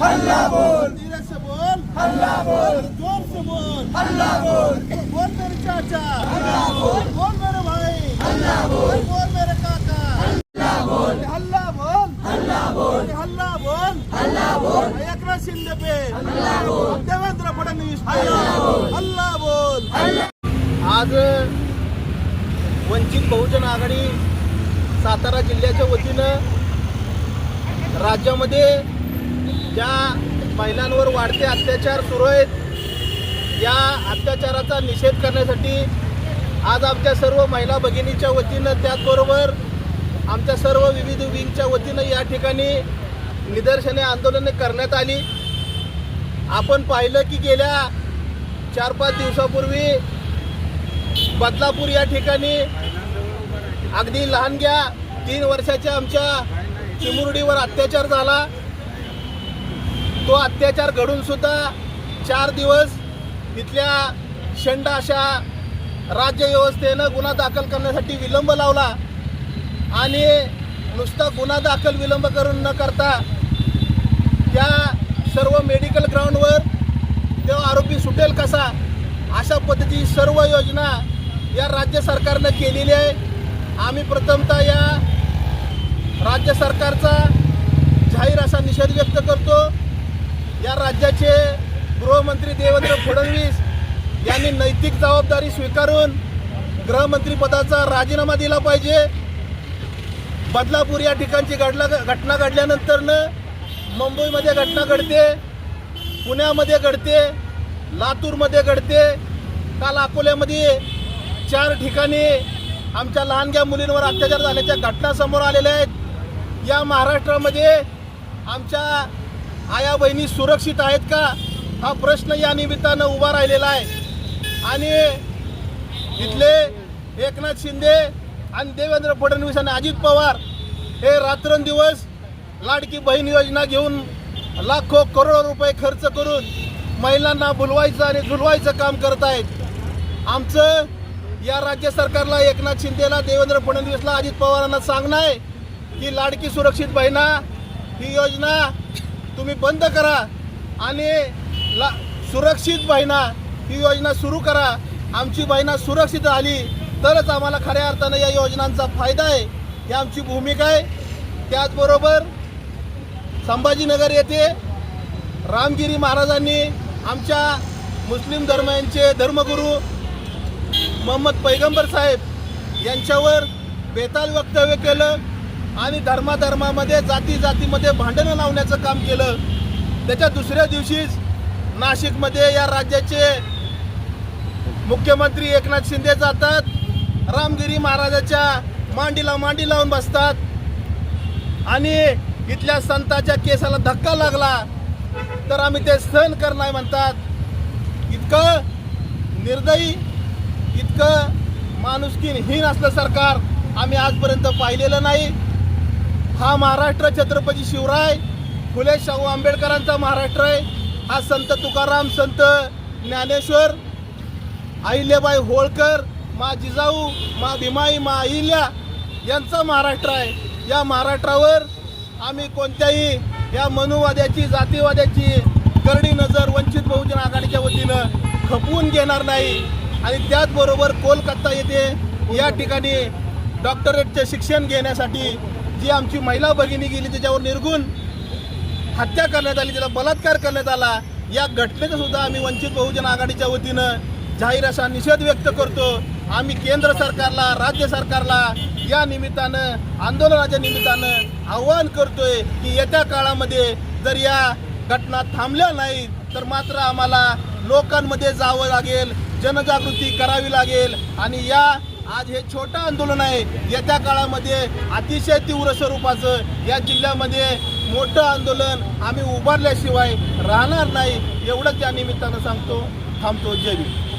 हल्ला बोल. धीरे से बोल हल्ला बोल जोर से बोल हल्ला बोल बोल मेरे चाचा हल्ला बोल बोल मेरे भाई हल्ला बोल बोल मेरे काका हल्ला बोल हल्ला बोल हल्ला बोल हल्ला बोल हल्ला बोल एकनाथ शिंदे पे हल्ला बोल देवेंद्र फडणवीस. हल्ला बोल बोल. आज वंचित बहुजन आघाडी सातारा जिल्ह्याच्या वतीनं राज्यामध्ये ज्या महिलांवर वाढते अत्याचार सुरू आहेत या अत्याचाराचा निषेध करण्यासाठी आज आमच्या सर्व महिला भगिनीच्या वतीनं त्याचबरोबर आमच्या सर्व विविध विंगच्या वतीनं या ठिकाणी निदर्शने आंदोलने करण्यात आली. आपण पाहिलं की गेल्या चार पाच दिवसापूर्वी बदलापूर या ठिकाणी अगदी लहानग्या तीन वर्षाच्या आमच्या चिमुरडीवर अत्याचार झाला. तो अत्याचार घडून सुद्धा चार दिवस तिथल्या शंड अशा राज्य व्यवस्थेनं गुन्हा दाखल करण्यासाठी विलंब लावला आणि नुसता गुन्हा दाखल विलंब करून न करता त्या सर्व मेडिकल ग्राउंडवर तो आरोपी सुटेल कसा? अशा पद्धतीची सर्व योजना या राज्य सरकारनं केलेली आहे. आम्ही प्रथमतः या राज्य सरकारचा जाहीर असा निषेध व्यक्त करतो. या राज्याचे गृहमंत्री देवेंद्र फडणवीस यांनी नैतिक जबाबदारी स्वीकारून गृहमंत्रीपदाचा राजीनामा दिला पाहिजे. बदलापूर या ठिकाणची घडला घटना घडल्यानंतरनं मुंबईमध्ये घटना घडते पुण्यामध्ये घडते लातूरमध्ये घडते. काल अकोल्यामध्ये चार ठिकाणी आमच्या लहानग्या मुलींवर अत्याचार झाल्याच्या घटना समोर आलेल्या आहेत. या महाराष्ट्रामध्ये आमच्या आया बहिणी सुरक्षित आहेत का? हा प्रश्न या निमित्तानं उभा राहिलेला आहे. आणि इथले एकनाथ शिंदे आणि देवेंद्र फडणवीस आणि अजित पवार हे रात्रंदिवस लाडकी बहीण योजना घेऊन लाखो करोडो रुपये खर्च करून महिलांना बुलवायचं आणि झुलवायचं काम करत आहेत. आमचं या राज्य सरकारला एकनाथ शिंदेला देवेंद्र फडणवीसला अजित पवारांना सांगणं आहे की लाडकी सुरक्षित बहिणा ही योजना तुम्ही बंद करा आणि ला सुरक्षित बहिणा ही योजना सुरू करा. आमची बहिणा सुरक्षित आली तरच आम्हाला खऱ्या अर्थानं या योजनांचा फायदा आहे. ही आमची भूमिका आहे. त्याचबरोबर संभाजीनगर येथे रामगिरी महाराजांनी आमच्या मुस्लिम धर्मांचे धर्मगुरू मोहम्मद पैगंबर साहेब यांच्यावर बेताल वक्तव्य केलं आणि धर्माधर्मामध्ये जाती जातीमध्ये भांडणं लावण्याचं काम केलं. त्याच्या दुसऱ्या दिवशीच नाशिकमध्ये या राज्याचे मुख्यमंत्री एकनाथ शिंदे जातात रामगिरी महाराजाच्या मांडीला मांडी लावून बसतात. आणि इथल्या संताच्या केसाला धक्का लागला तर आम्ही ते सहन करणार म्हणतात. इतकं निर्दयी इतकं माणुसकीहीन असलं सरकार आम्ही आजपर्यंत पाहिलेलं नाही. हा महाराष्ट्र छत्रपती शिवराय फुले शाहू आंबेडकरांचा महाराष्ट्र आहे. हा संत तुकाराम संत ज्ञानेश्वर अहिल्याबाई होळकर मा जिजाऊ मा भीमाई मा अहिल्या यांचा महाराष्ट्र आहे. या महाराष्ट्रावर आम्ही कोणत्याही या मनुवाद्याची जातीवाद्याची करडी नजर वंचित बहुजन आघाडीच्या वतीनं खपवून घेणार नाही. आणि त्याचबरोबर कोलकाता येथे या ठिकाणी डॉक्टरेटचे शिक्षण घेण्यासाठी जी आमची महिला भगिनी गेली त्याच्यावर निर्गुण हत्या करण्यात आली त्याला बलात्कार करण्यात आला या घटनेचा सुद्धा आम्ही वंचित बहुजन आघाडीच्या वतीनं जाहीर असा निषेध व्यक्त करतो. आम्ही केंद्र सरकारला राज्य सरकारला या निमित्तानं आंदोलनाच्या निमित्तानं आव्हान करतोय की येत्या काळामध्ये जर या घटना थांबल्या नाहीत तर मात्र आम्हाला लोकांमध्ये जावं लागेल जनजागृती करावी लागेल. आणि या आज हे छोटं आंदोलन आहे येत्या काळामध्ये अतिशय तीव्र स्वरूपाचं या जिल्ह्यामध्ये मोठं आंदोलन आम्ही उभारल्याशिवाय राहणार नाही एवढंच या निमित्तानं सांगतो थांबतो. जय भीम